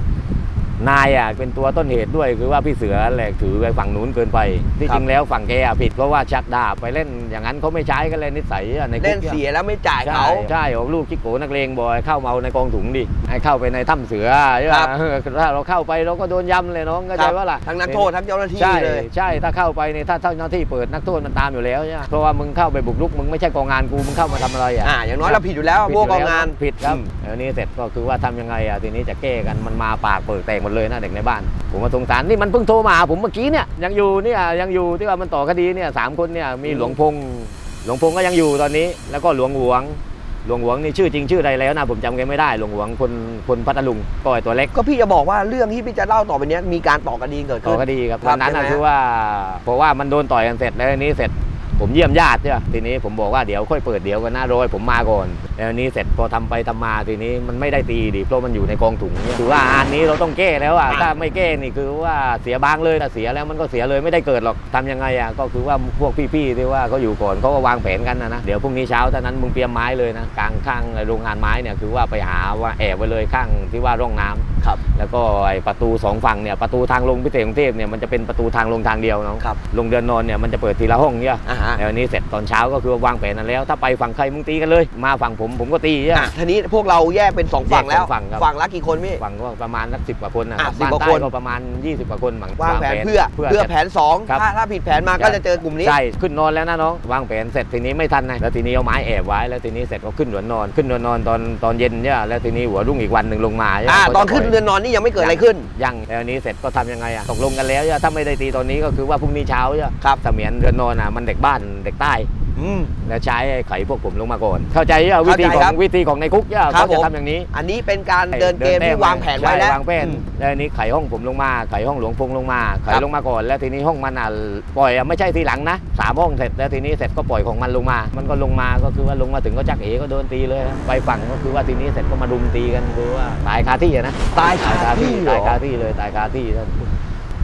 นายอะเป็นตัวต้นเหตุด้วยคือว่าพี่เสือแหละถือไปฝั่งนู้นเกินไป ที่จริงแล้วฝั่งแกอะผิดเพราะว่าชักดาบไปเล่นอย่างนั้นเขาไม่ใช้กันเลยนิสัยอะในคุกเล่นนี่ยเสียแล้วไม่จ่ายใช่เขาใช่ออกลูกจิกโกนักเลงบอยเข้ามาเอาในกองถุงดิให้เข้าไปในถ้ำเสือใช่ไหมครับเออถ้าเราเข้าไปเราก็โดนย้ำเลยน้องเข้าใจว่าล่ะ ทั้งนักโทษทั้งเจ้าหน้าที่ใช่เลย ใช่ถ้าเข้าไปเนี่ยถ้าเจ้าหน้าที่เปิดนักโทษมันตามอยู่แล้วใช่ไหมเพราะว่ามึงเข้าไปบุกรุกมึงไม่ใช่กองงานกูมึงเข้ามาทำอะไรอะอ่าอย่างน้อยเราผิดอยู่แล้วผิดพวกยู่กองงานแล้วผิดครับอืมแล้วนี้เสร็จก็คือว่าทำยังไงอะทีนี้จะแก้กันมันมาปากเปิดแตกหมดเลยนะเด็กในบ้าน ผมมาสงสารนี่มันเพิ่งโทรมาหาผมเมื่อกี้เนี่ยยังอยู่เนี่ยยังอยู่ที่ว่ามันต่อคดีเนี่ยสามคนเนี่ยมีหลวงพงษ์หลวงพงษ์ก็ยังอยู่ตอนนี้ แล้วก็หลวงหวงหลวงหวงนี่ชื่อจริงชื่ออะไรแล้วนะผมจำแกไม่ได้หลวงหวงคนคนพัทลุงก็ไอ้ตัวเล็กก็พี่จะบอกว่าเรื่องที่พี่จะเล่าต่อไปเนี้ยมีการต่อคดีเกิดต่ขึ้อน คดีครับครับวันนั้นน่ะใช่ไหม คือว่าเพราะว่ามันโดนต่อยกันเสร็จแล้วทีนี้เสร็จ ผมเยี่ยมญาติใช่ปะทีนี้ผมบอกว่าเดี๋ยวค่อยเปิดเดี๋ยวกันนะโรยผมมาก่อนแล้วทีนี้เสร็จพอทำไปทำมาทีนี้มันไม่ได้ตีดิเพราะมันอยู่ในกองถุงเนี่ยถือว่าอันนี้เราต้องแก้แล้วอะถ้าไม่แก้นี่คือว่าเสียบางเลยถ้าเสียแล้วมันก็เสียเลยไม่ได้เกิดหรอกทำยังไงอะก็คือว่าพวกพี่ๆที่ว่าเขาอยู่ก่อนเขาก็วางแผนกันนะนะเดี๋ยวพรุ่งนี้เช้าเท่านั้นมึงเตรียมไม้เลยนะกลางข้างโรงงานไม้เนี่ยคือว่าไปหาว่าแอบไว้เลยข้างที่ว่าร่องน้ำครับแล้วก็ไอประตูสองฝั่งเนี่ยประตูทางลงพิเศษกรุงเทพเนี่ยมันจะเป็นประตูทางลงทางเดียวเนาะครับลงเดือนนอนเนี่ยมันจะเปิดทีละห้องเนี่ยอ่าฮะแล้วอันนี้เสร็จตอนเช้าก็คือวางแผนนั้นแล้ว ถ้าไปฝั่งใครมึงตีกันเลย มาฝั่งผมผมก็ตีใช่ไหม อะทีนี้พวกเราแยกเป็นสองฝั่งแยกแล้วสองฝั่งครับ ฝั่งละกี่คนพี่ ฝั่งก็ประมาณสักสิบกว่าคนนะอะบ้าน10กว่าใต้คน ก็ประมาณ 20 กว่าคนมั้งวางแผนเพื่อเพื่อแผนสองครับถ้าถ้าผิดแผนมาก็จะเจอกลุ่มนี้ ใช่ขึ้นนอนแล้วนะน้องวางแผนเสร็จทีนี้ไม่ทันนะแล้วทีนี้เอาไม้แอบไว้แล้วทีนี้เสร็จก็ขึ้นหัวนอน ขึ้นหัวนอนตอนตอนเย็นเนี่ยแล้วทีนี้หัวรุ่งอีกวันหนึ่งลงมาใช่ไหมอ่าเขาจะตอนขึ้นปล่ย เรือนนอนนี่ยังไม่เกิดอะไรขึ้น ยังแล้วอันนี้เสร็จก็ทำยังไงอะตกลงกันแล้วใช่ไหมถ้าไม่ได้ตีตอนนี้ก็คือว่าพรุ่งนี้เช้าใช่ไหมครับ เสมียนเรือนนอนอะมันเด็กบ้านเด็กใต้อืม แล้วใช้ไอ้ไข่พวกผมลงมาก่อน เข้าใจใช่ไหมวิธีขเข้าใจอครังบวิธีของในคุกใช่ไหมครับเขาจะผม ทำอย่างนี้อันนี้เป็นการเดินเกมที่วางแผนไว้ใช่แล้ววางแผนอืมแล้วอันนี้ไข่ห้องผมลงมาไข่ห้องหลวงพงลงมาไข่ครับลงมาก่อน แล้วทีนี้ห้องมันอะปล่อยอะไม่ใช่ทีหลังนะสามห้องเสร็จแล้วทีนี้เสร็จก็ปล่อยของมันลงมา มันก็ลงมาก็คือว่าลงมาถึงก็จักเอ๋ก็โดนตีเลยไปฝั่งก็คือว่าทีนี้เสร็จก็มารุมตีกันคือว่าตายคาที่อะนะตายคาที่เหรตายอคาที่เลยตายคาที่แล้ว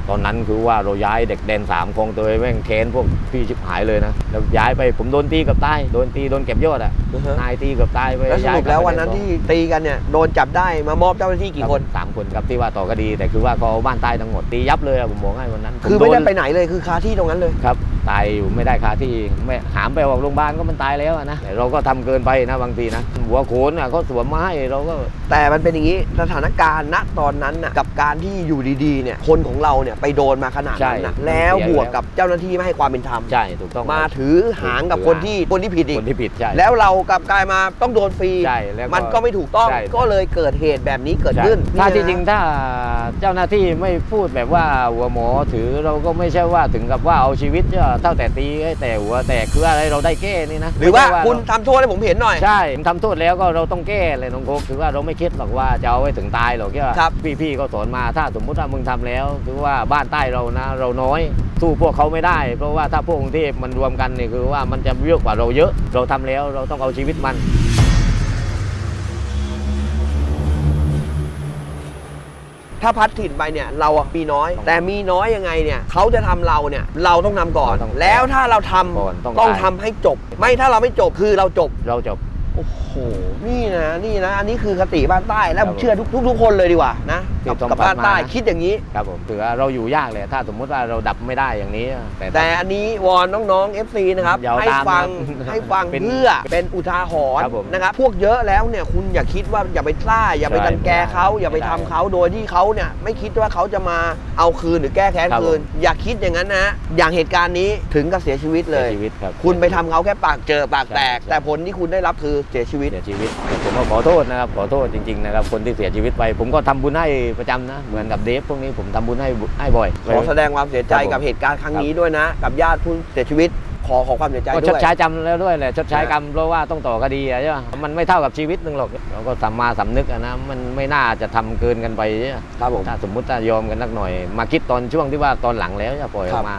ตอนนั้นคือว่าเราย้ายเด็กแดนสามคลองเตยแม่งเค้นพวกพี่ชิบหายเลยนะแล้วย้ายไปผมโดนตีเกับตายโดนตีโดนเก็บยอดอะอือฮะ นายตีเกับตายไปแล้วสย้ายรุปกบแล้วไปวันนั้นเดที่ตีกันเนี่ยโดนจับได้มามอบเจ้าหน้าที่สองกี่คน สามคนครับที่ว่าต่อคดีแต่คือว่าเขาเอาบ้านใต้ทั้งหมดตียับเลยอะผมบอกให้วันนั้นผคือไม่ได้โนไปไหนเลยคือคาที่ตรงนั้นเลย ครับ ตายอยู่ไม่ได้คาที่ไม่หามไปออกโรงพยาบาลก็มันตายแล้วอะนะแต่เราก็ทำเกินไปนะบางทีนะหัวโขนอะเขาสวมมาให้เราก็ แต่มันเป็นอย่างนี้สถานการณ์ณตอนนั้นน่ะกับการที่อยู่ดีๆเนี่ยคนของเราเนี่ยไปโดนมาขนาดนั้นน่ะใช่แล้วเสียบวกแล้วกับเจ้าหน้าที่ไม่ให้ความเป็นธรรมใช่ถูกต้องมาครับถือหางกับคนที่คนที่ผิดอีคกนที่ผิดใช่แล้วเรากลับกลายมาต้องโดนฟรีใช่แล้วมันก็ไม่ถูกต้องใช่ก็เลยเกิดเหตุแบบนี้เกิดใช่ขึ้นถ้านี่จนะริงๆถ้าเจ้าหน้าที่ไม่พูดแบบว่าหัวหมอถือเราก็ไม่ใช่ว่าถึงกับว่าเอาชีวิตจะเท่าแต่ตีแต่หัวแต่คืออะไรเราได้แก้นี่นะหรือว่าไม่ใช่คุณเรทำโทษให้ผมเห็นหน่อย ใช่ทำโทษแล้วก็เราต้องแก้เลยน้องโคกคือว่าเราไม่คิดหรอกว่าจะเอาไว้ถึงตายหรอกแค่ว่าครับ พี่ๆก็สอนมาถ้าสมมุติว่ามึงทำแล้วคือว่าบ้านใต้เรานะ เราน้อยสู้พวกเขาไม่ได้ เพราะว่าถ้าพวกกรุงเทพมันรวมกันนี่คือว่ามันจะเยอะกว่าเราเยอะ เราทำแล้วเราต้องเอาชีวิตมัน ถ้าพัดถิ่นไปเนี่ยเราอะมีน้อย แต่มีน้อยยังไงเนี่ยเขาจะทำเราเนี่ยเราต้องนำก่อน เราต้องแล้วถ้าเราทำก่อนต้องต้องตายทำให้จบ ไม่ถ้าเราไม่จบคือเราจบเราจบ โอ้โห นี่นะนี่นะ อันนี้คือคติบ้านใต้แล้วคผรับมเชื่อทุกทุกทุกคนเลยดีกว่านะที่กับต้องกับบ้านใต้ปรับมา คิดอย่างนี้ ครับผมถือว่าเราอยู่ยากเลย ถ้าสมมุติว่าเราดับไม่ได้อย่างนี้ แต่แต่อันนี้วอนน้องๆ FC นะครับอย่าเอาให้ตามฟังนะครับให้ฟังเป็นเพื่อเป็นอุทาหรณ์ครับผมนะครับพวกเยอะแล้วเนี่ยคุณอย่าคิดว่าอย่าไปกล้าอย่าไปใช่รังแกเขาไม่ได้อย่าไปไม่ได้ทำเขาโดยที่เขาเนี่ยไม่คิดว่าเขาจะมาเอาคืนหรือแก้แค้นครับคืน ผม อย่าคิดอย่างนั้นนะ อย่างเหตุการณ์นี้ถึงกับเสียชีวิตเลยสีชีวิตครับ คุณไปทำเขาแค่ปากเจอปากแตก ใช่แต่ผลที่คุณได้รับคือเสียชีวิต เสียชีวิตผมก็ขอโทษนะครับขอโทษจริงๆนะครับคนที่เสียชีวิตไป ผมก็ทำบุญให้ประจำนะ เหมือนกับเดฟพวกนี้ผมทำบุญให้ให้บ่อยขอแสดงความเสียใจครับผมกับเหตุการณ์ครั้งนี้ด้วยนะ กับญาติผู้เสียชีวิตขอขอความเสียใจก็ด้ชวดยใช้จำแล้วด้วยแหละชดใช้กรรมเพราะว่าต้องต่อคดีอะใช่ไหมมันไม่เท่ากับชีวิตหนึ่งหรอกเราก็สัมมาสำนึกอะนะมันไม่น่าจะทำเกินกันไปใช่ไหมครับผมถ้าสมมุติจะยอมกันสักหน่อย มาคิดตอนช่วงที่ว่าตอนหลังแล้วจะปล่อยอครัอกบมา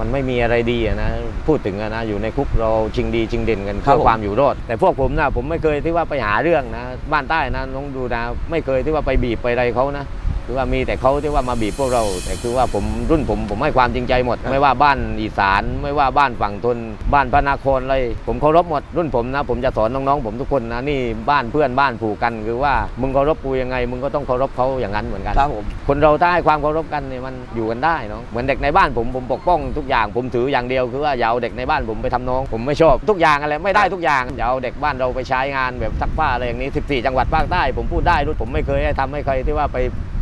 มันไม่มีอะไรดีอะนะพูดถึงอะนะอยู่ในคุกเราชิงดีชิงเด่นกันครับเพื่อผมความอยู่รอด แต่พวกผมนะผมไม่เคยที่ว่าไปหาเรื่องนะบ้านใต้นะน้องดูนะไม่เคยที่ว่าไปบีบไปอะไรเขานะ คือว่ามีแต่เขาที่ว่ามาบีบพวกเรา แต่คือว่าผมรุ่นผมผมให้ความจริงใจหมด ไม่ว่าบ้านอีสาน ไม่ว่าบ้านฝั่งทน บ้านพระนครอะไรผมเคารพหมดรุ่นผมนะ ผมจะสอนน้องๆผมทุกคนนะนี่บ้านเพื่อนบ้านผูกกัน คือว่ามึงเคารพกูยังไง มึงก็ต้องเคารพเขาอย่างนั้นเหมือนกันครับผมคนเราถ้าให้ความเคารพกันเนี่ยมันอยู่กันได้เนาะเหมือนเด็กในบ้านผมผมปกป้องทุกอย่างผมถืออย่างเดียวคือว่าอย่าเอาเด็กในบ้านผมไปทำน้อง ผมไม่ชอบทุกอย่างอะไรไม่ได้ทุกอย่างอย่าเอาเด็กบ้านเราไปใช้งานแบบซักผ้าอะไรอย่างนี้ 14 จังหวัดภาคใต้ผมพูดได้รุ่นผมไม่เคยให้ทำให้ใครที่ว่าไป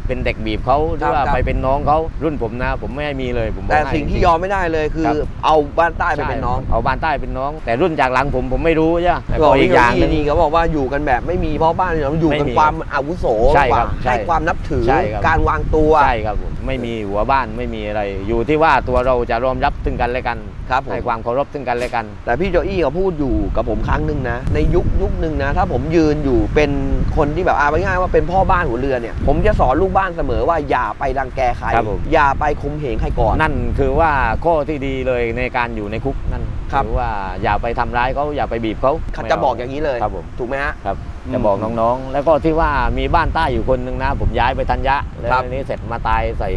เป็นเด็กบีบเขาหรือว่าครับ ไปเป็นน้องเขารุ่นผมนะ ผมไม่ให้มีเลยผมบอกแต่ให้สิ่งที่จริ ยอมไม่ได้เลยคือ ครับ เอาบ้านใต้ไปใช่เป็นน้องเอาบ้านใต้เป็นน้อง แต่รุ่นจากหลังผมผมไม่รู้ใช่ไหมแต่ก็พออีอีกกออย่าย่างงหนี้นึง นี่เขาบอกว่าอยู่กันแบบไม่มีพ่อบ้านเราอยู่กันไม่มีความอาวุโสใช่กว่าครับใช่ให้ความนับถือใช่ครับ การวางตัวใช่ครับผมไม่มีหัวบ้านไม่มีอะไร อยู่ที่ว่าตัวเราจะรอมรับซึ่งกันและกันครับผม ให้ความเคารพซึ่งกันและกัน แต่พี่โจอี้เขาพูดอยู่กับผมครั้งหนึ่งนะ ในยุคยุคหนึ่งนะ ถ้าผมยืนอยู่เป็นคนที่แบบอาง่ายๆว่าเป็นพ่อบ้านหัวเรือเนี่ย ผมจะสอนลูกบ้านเสมอว่าอย่าไปรังแกใคร ครับผม อย่าไปคุมเหงใครก่อน นั่นคือว่าข้อที่ดีเลยในการอยู่ในคุกนั่นครับ อว่าอย่าไปทำร้ายเขาอย่าไปบีบเขาเขาไม่จะเบอกอย่างนี้เลย ครับผมถูกไหมฮะ ครับ อืมจะบอกน้องๆ แล้วก็ที่ว่ามีบ้านใต้อยู่คนหนึ่งนะ ผมย้ายไปธัญญะแล้วครับอันนี้เสร็จมาตายใส่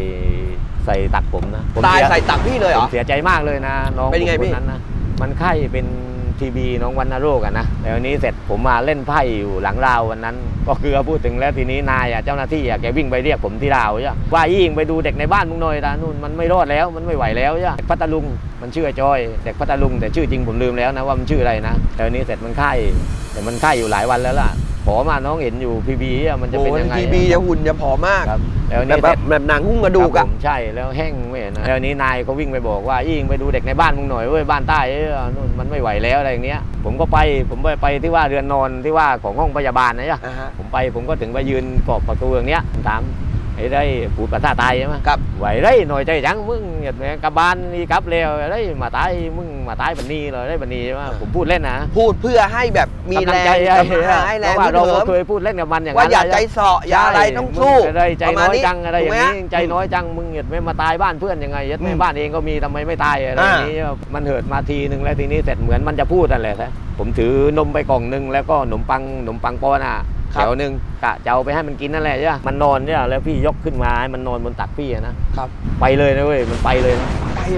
ใส่ตักผมนะผมตายเสีใส่ตักพี่เลยเหรผอมเสียใจมากเลยนะน้องเป็นยังไงผมพี่ คนนั้นนะมันไข้เป็น ทีบีน้องวันนโรคอะนะแล้วอันนี้เสร็จผมมาเล่นไพ่อยู่หลังราววันนั้น ก็คือพูดถึงแล้วทีนี้นายอะเจ้าหน้าที่อะแกวิ่งไปเรียกผมที่ราวใช่ว่ายิ่งไปดูเด็กในบ้านมึงหน่อยนะนู่นมันไม่รอดแล้วมันไม่ไหวแล้วใช่ปะเด็กพัตลุงมันชื่อจอยเด็กพัตลุงแต่ชื่อจริงผมลืมแล้วนะว่ามันชื่ออะไรนะแต่วันนี้เสร็จมันไข้แต่มันไข้อยู่หลายวันแล้วล่ะ ผอมาน้องเห็นอยู่พีบีมันจะโอ้เป็นยังไงทีบีจะหุ่นจะผอมมากครับแล้วอันแบนี้บเสร็จแบบหนังหุ้มกระดูกครัอะบผมใช่แล้วแห้งไม่เห็นนะแล้วนี้นายก็วิ่งไปบอกว่ายิ่งไปดูเด็กในบ้านมึงหน่อยเว้ยบ้านใต้เอ้ยนู่นมันไม่ไหวแล้วอะไรอย่างเงี้ย ผมก็ไปผมไปไปที่ว่าเรือนนอนที่ว่าของห้องพยาบาลนะจ๊ะอ่าฮะผมไปผมก็ถึงไปยืนกอบประตูอย่างเนี้ยผมถาม ไอ้ได้พูดภาษาไทยใช่ไหมครับไหวได้หน่อยใจจังมึงเหยียดแม่งกลับบ้านนี่กลับเร็วได้มาตายมึงมาตายบันนี้เลยได้บันนี้ใช่ไหมผมพูดเล่นนะพูดเพื่อให้แบบมีกำแรลังใจกำลังให้แรงเพราะว่าเราเถิก็มเคยพูดเล่นกับมันอย่างว่านั้นอย่านะใจเสาะอย่าอะไรต้องสู้มึอะไรใจประมาน้ณอยนี้จังอะไรอย่างถูกไหมนี้ฮะใจน้อยจังมึงเหยียดไม่มาตายบ้านเพื่อนยังไงยัดอืไม่มบ้านเองก็มีทำไมไม่ตายอะไรอย่างนี้มันเหิดมาทีนึงแล้วทีนี้เสร็จเหมือนมันจะพูดนั่นแหละนะผมถือนมไปกล่องหนึงแล้วก็ขนมปังขนมปังปอนอะ ครัแถบวหนึ่งกะจะเอาไปให้มันกินนั่นแหละใช่ปะมันนอนเนี่ยแล้วพี่ยกขึ้นมาให้มันนอนบนตักพี่อะนะครับ ไปเลยนะเว้ยมันไปเลยนะ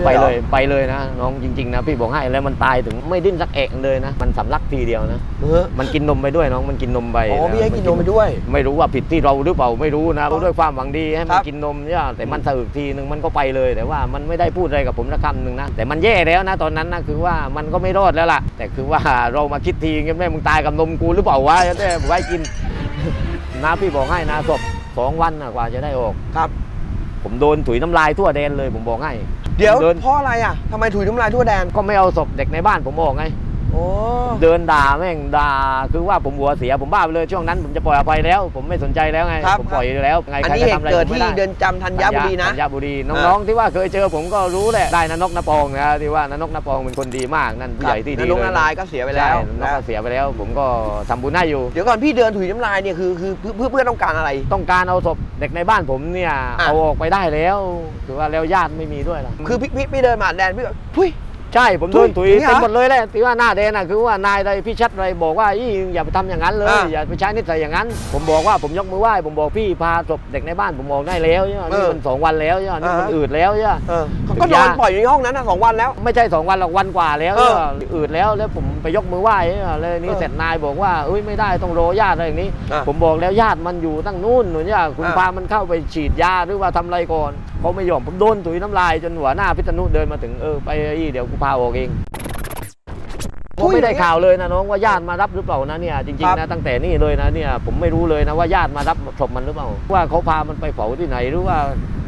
ไปไปเลเลยยไปเลยนะ น้องจริงๆนะพี่บอกให้แล้วมันตายถึงไม่ดิ้นสักเอกเลยนะ มันสำลักทีเดียวนะเออมันกินนมไปด้วยน้องมันกินนมไปอ๋อพี่ให้ะกินนมไปด้วย ไม่รู้ว่าผิดที่เราหรือเปล่าไม่รู้นะด้วยความหวังดีให้คมัรันบกินนมเนี่ยแต่มันสะอึกทีนึงมันก็ไปเลยแต่ว่ามันไม่ได้พูดอะไรกับผมสักคำหนึ่งนะแต่มันแย่แล้วนะตอนนั้นนะคือว่ามันก็ไม่รอดแล้วล่ะ แต่คือว่าเรามาคิดทีงั้นแม่มึงตายกับนมกูหรือเปล่าวะแต่ไว้กินนะพี่บอกให้นะศพสองวันนะกว่าจะได้ออกครับ ผมโดนถุยน้ำลายทั่วแดนเลยผมบอกให้เดี๋ยวผมเดินเพราะอะไรอะทำไมถุยน้ำลายทั่วแดนก็ไม่เอาศพเด็กในบ้านผมออกไง โอ้เดินด่าแม่งด่าคือว่าผมหัวเสียผมบ้าไปเลยช่วงนั้นผมจะปล่อยอภัยแล้ว ผมไม่สนใจแล้วไงครับ ผมปล่อยแล้วไงอันใครนี้จะเหทำตุอะไรเกิดผมไม่ที่ได้ เดือนจำธัญบุรีนะ ธัญบุรีน้องๆที่ว่าเคยเจอผมก็รู้แหละได้นนกนปองนะที่ว่านนกนปองเป็นคนดีมากนั่นผู้ใหญ่ที่ดีนรกเลยนาลายณ์ก็เสียไปแล้วใช่นกก็เสียไปแล้ว ผมก็ทำบุญให้อยู่ เดี๋ยวก่อนพี่เดินถุยน้ำลายเนี่ยคือคือเพื่อเพื่อเพื่อต้องการอะไร ต้องการเอาศพเด็กในบ้านผมเนี่ยอะ เอาออกไปได้แล้วคือว่าแล้วญาติไม่มีด้วยล่ะคือพี่พี่พี่เดินมาแดนพี่ก็พุ้ย ใช่ผมโดนถุถุยยอย่างนี้เหรอเต็มหมดเลยแหละที่ว่าหน้าแดงน่ะคือว่านายใดพี่ชัดอะไรบอกว่าอี้อย่าไปทำอย่างนั้นเลย อะอย่าไปใช้นิสัยอย่างนั้น ผมบอกว่าผมยกมือไหว้ผมบอกพี่พาศพเด็กในบ้านผมออกได้แล้วเนี่ยเอนี่อมันสองวันแล้วเนี่ยนี่มันอ่าฮะ อืดแล้วเนี่ย เออเขาก็นอนปล่อยอยู่ในห้องนั้นนะสองวันแล้ว ไม่ใช่สองวันหรอกวันกว่าแล้วเออเนี่ยอืดแล้วแล้วผมไปยกมือไหว้เนี่ยเลยนี่เออเสร็จนายบอกว่าเอ้ยไม่ได้ต้องรอญาติอะไรอย่างนี้ อะผมบอกแล้วญาติมันอยู่ตั้งนู่นหนูเนี่ยคุณอะ พามันเข้าไปฉีดยาหรือว่าทำอะไรก่อนเขาไม่ยอมผมโดนถุยน้ำลายจนหัวหน้าพิษณุเดินมาถึงเออไปอี้เดี๋ยวกูพาออกเองผมไม่ได้ข่าวเลยนะน้องว่าญาติมารับหรือเปล่านะเนี่ยจริงๆนะตั้งแต่นี่เลยนะเนี่ยผมไม่รู้เลยนะว่าญาติมารับศพมันหรือเปล่า ว่าเขาพามันไปเผาที่ไหนหรือว่า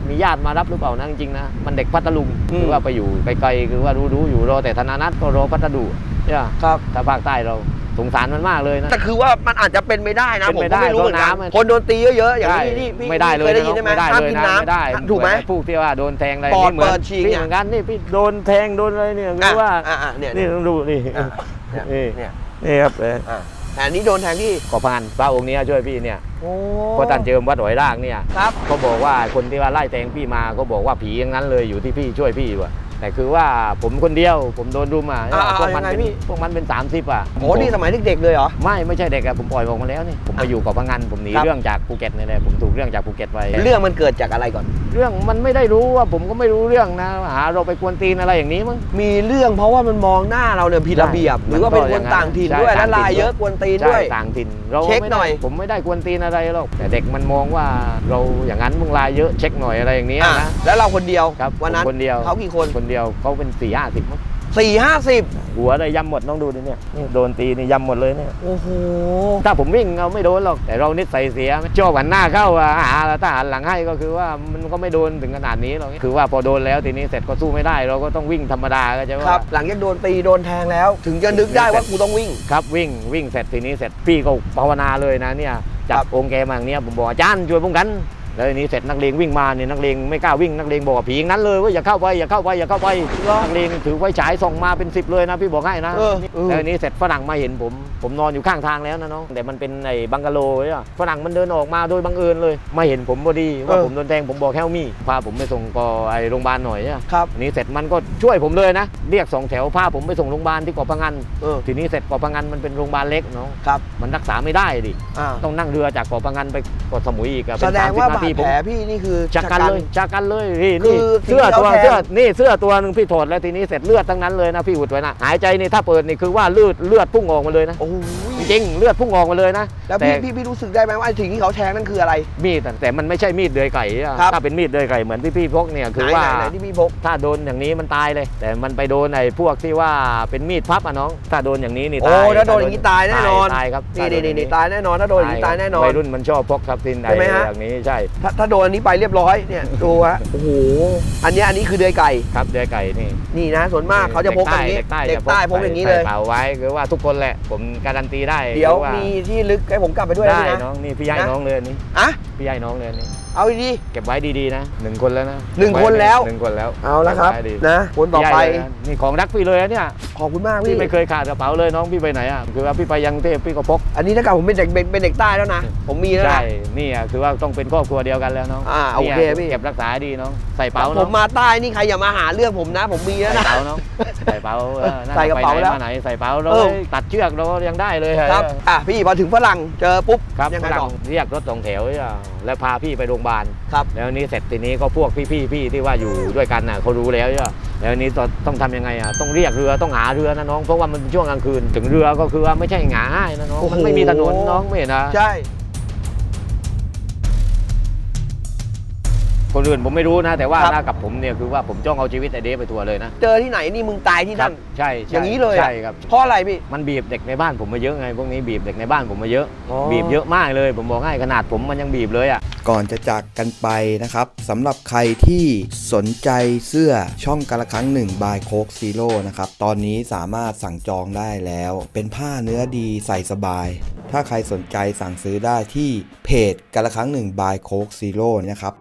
มีญาติมารับหรือเปล่านะจริงๆนะมันเด็กพัทลุงอืมหรือว่าไปอยู่ไกลๆคือว่ารู้ๆอยู่รอแต่ธนานัทก็รอพัทดุเนี่ยครับถ้าภาคใต้เรา สงสารมันมากเลยนะ แต่คือว่ามันอาจจะเป็นไม่ได้นะเป็นผมไปก็ได้ไม่รู้เหมือนกันเพราะน้ำมันคนโดนตีเยอะๆอย่างใช่นี้ที่พี่ไม่ได้เลยเคยได้นะยินน้องใช่ไหมไม่ได้ห้ามเลยกินนะน้ไม่ได้ำถูกไหมพวกที่ว่าโดนแทงอะไรปอดนี่เหมือนเปิดฉีกพี่เนี่ยเหมือนกันนี่พี่โดนแทงโดนอะไรเนี่ยคือว่าอะอะเนี่ยนี่ต้องดูนี่อะเนี่ยนี่เนี่ยนี่ครับเอออะแต่อันนี้โดนแทงที่ขอพานพระองค์เนี้ยช่วยพี่เนี่ยโอ้เพราะท่านเจิมวัดหอยรากเนี่ยครับเขาบอกว่าคนที่ว่าไล่แทงพี่มาเขาบอกว่าผีอย่างนั้นเลยอยู่ที่พี่ช่วยพี่ว่ะ แต่คือว่าผมคนเดียวผมโดนรุมอะอ่าพวกมัยังไงเป็นพี่ พวกมันเป็น 30 อะโหนี่สมัยเด็กๆเลยเหรอ ไม่ไม่ใช่เด็กอะผมปล่อยออกมาแล้วนี่ผมไปอยู่เกาะพังงานผมหนีครับ เรื่องจากภูเก็ตนี่แหละผมถูกเรื่องจากภูเก็ตไปเรื่องมันเกิดจากอะไรก่อน เรื่องมันไม่ได้รู้ว่าผมก็ไม่รู้เรื่องนะหาเราไปกวนตีนอะไรอย่างนี้มั้ง มีเรื่องเพราะว่ามันมองหน้าเราเนี่ยผิดระเบียบใช่หรือว่าเป็นมันก็คนต่างถิ่นอย่างนั้นด้วยใช่และลายต่างถิ่นเยอะกวนตีนใช่ด้วย ต่างถิ่นเราเช็คไม่หน่ได้อยผมไม่ได้กวนตีนอะไรหรอกแต่เด็กมันมองว่าเราอย่างนั้นมึงลายเยอะเช็คหน่อยอะไรอย่างนี้อะนะ แล้วเราคนเดียวครับวันนั้นผมคนเดียว เขากี่คน คนเดียวเขาเป็นสี่ห้าสิบมั้งสี่ห้าสิบหัวเลยย่ำหมดน้องดูดิเนี่ยนี่โดนตีนี่ย่ำหมดเลยเนี่ยโอ้โหถ้าผมวิ่งเราไม่โดนหรอกแต่เรานิสัยเสียชอบหันหน้าเข้าอะหาแล้วถ้าหันหลังให้ก็คือว่ามันก็ไม่โดนถึงขนาดนี้หรอกคือว่าพอโดนแล้วทีนี้เสร็จก็สู้ไม่ได้ เราก็ต้องวิ่งธรรมดาก็จะคว่ารับหลังจากโดนตีโดนแทงแล้ว ถึงจะนึกได้ว่ากูต้องวิ่งครับวิ่งวิ่งเสร็จทีนี้เสร็จพี่ก็ภาวนาเลยนะเนี่ยจัครับบองค์แกมาอย่างเนี้ยผมบอกอาจารย์ช่วยป้องกัน แล้วทีนี้เสร็จนักเลงวิ่งมาเนี่ยนักเลงไม่กล้าวิ่งนักเลงบอกว่าผีอย่างนั้นเลยว่าอย่าเข้าไปอย่าเข้าไปอย่าเข้าไปนักเลงถือไฟฉายส่องมาเป็นสิบเลยนะพี่บอกให้นะเออเออ แล้วทีนี้เสร็จฝรั่งมาเห็นผม ผมนอนอยู่ข้างทางแล้วนะน้องแต่มันเป็นไอ้บังกะโลเนี่ยฝรั่งมันเดินออกมาโดยบังเอิญเลยมาเห็นผมพอดีว่าเออ ผมโดนแทงผมบอกแค่มี่พาผมไปส่งกอไอ้โรงพยาบาลหน่อยเนี่ยครับ ทีนี้เสร็จมันก็ช่วยผมเลยนะ เรียกสองแถวพาผมไปส่งโรงพยาบาลที่เกาะพะงันเออ ทีนี้เสร็จเกาะพะงันมันเป็นโรงพยาบาลเล็กเนาะครับ มันรักษาไม่ได้ดิอ่า ต้องนั่งเรือจากเกาะพะงันไปเกาะสมุยอีกอะแสเป็นดสางมสิบว่านาบาดทีผแผมลพี่นี่คือจากกันเลยจากกันเลยนี่คืนี่อเสื้อตัวที่เราแทงเสื้อนี่เสื้อตัวหนึ่งพี่ถอดแล้วทีนี้เสร็จเลือดทั้งนั้นเลยนะพี่อุดไว้นะหายใจนี่ถ้าเปิดนี่คือว่าเลือดเลือดพุ่งออกมาเลยนะโอ้โหจ ริง ๆ เลือดพุ่งออกมาเลยนะแล้วแต่พี่พี่พี่รู้สึกได้ไหมว่าไอ้สิ่งที่เขาแทงนั่นคืออะไร มีดอะแต่มันไม่ใช่มีดเดือยไก่อะครับ ถ้าเป็นมีดเดือยไก่เหมือนที่พี่พกเนี่ยคือไหนว่าไหนไหนที่พี่พก ถ้าโดนอย่างนี้มันตายเลย แต่มันไปโดนไอ้พวกที่ว่าเป็นมีดพับอะน้อง ถ้าโดนอย่างนี้นี่โอ้ตายถ้าโดนอย่างนี้ตายแน่นอน ตายครับนี่นี่นี่นี่ตายแน่นอนถ้าโดนอย่างนี้ตายแน่นอน วัยรุ่นมันชอบพกครับทินไอ้ใช่ไหมฮะ อย่างนี้ใช่ถ้าถ้าโดนอันนี้ไปเรียบร้อยเนี่ยดูฮะโอ้โหอันเนี้ยอันนี้คือเดือยไก่ครับเดือยไก่นี่ นี่นะส่วนมากเขาจะพกอย่างนี้เด็กใต้เด็กจะใต้พกอย่างนี้เลยใส่เป่าไว้คือว่าทุกคนแหละ ผมการันตีได้เดี๋ยวคือามีที่ลึกให้ผมกลับไปด้วยได้นะ น้องนี่พี่ใหญ่นะน้องเลยอันนี่อะ พี่ใหญ่น้องเลยอันนี่ เอาดี เก็บไว้ดีๆนะหนึ่งคนแล้วนะหนึ่งคนแล้ว หนึ่งคนแล้วๆเอาละครับ เก็ไว้ดีนะคนต่อไปพี่ใหญ่เลยนะนี่ของรักพี่เลยนะเนี่ยขอบคุณมากพี่พี่ไม่เคยขาดกระเป๋าเลยน้องพี่ไปไหนอะคือว่าพี่ไปยังเทพพี่ก็พกอันนี้ถ้าเกิดผมเป็นเด็กเป็นเป็นเด็กใต้แล้วนะ ผมมีแล้วใช่นะ นี่อะคือว่าต้องเป็นครอบครัวเดียวกันแล้วน้องอ่าโอเคนี่ยพี่ เก็บรักษาให้ดีน้องใส่เป๋าผน้อมงมาใต้นี่ใครอย่ามาหาเรื่องผมนะ ผมมีแล้วใส่นะ เป๋าน้องใส่เป๋าเออนั่นใส่กระเป๋าไปไหนแล้วมาไหนใส่เป๋าเราเออ ตัดเชือกเราก็ยังได้เลยครับอะพี่พอถึงฝรั่งเจอปุ๊บครับยังไงฝรั่ต่องเรียกรถสองแถวอะแล้วพาพี่ไปโรงพยาบาลครับแล้วนี้เสร็จทีนี้ก็พวกพี่ๆพี่ที่ว่าอยู่ด้วยกันน่ะเขารู้แล้วใช่ปะแล้วนี้ต้องต้องทำยังไงอะต้องเรียกเรือต้องหาเรือนะน้องเพราะว่ามันเป็นช่วงกลางคืนถึงเรือก็คือว่าไม่ใช่หงาง่ายนะน้องโอ้โหมันไม่มีถนนน้องไม่เห็นนะใช่ คนอื่นผมไม่รู้นะ แต่ว่าครับถ้ากับผมเนี่ยคือว่าผมจ้องเอาชีวิตไอเดฟไปทัวร์เลยนะเจอที่ไหนนี่มึงตายที่ครันั่บนใช่ใช่อย่างนี้เลยอะ ใช่ครับ เพราะอะไรพี่ มันบีบเด็กในบ้านผมมาเยอะไง พวกนี้บีบเด็กในบ้านผมมาเยอะ อ๋อ บีบเยอะมากเลย ผมบอกให้ขนาดผมมันยังบีบเลยอะ ก่อนจะจากกันไปนะครับสำหรับใครที่สนใจเสื้อช่องกาละครั้งหนึ่งบายโคกซีโร่นะครับ ตอนนี้สามารถสั่งจองได้แล้ว เป็นผ้าเนื้อดีใส่สบาย ถ้าใครสนใจสั่งซื้อได้ที่เพจกาละครั้งหนึ่งบายโคกซีโร่นะครับ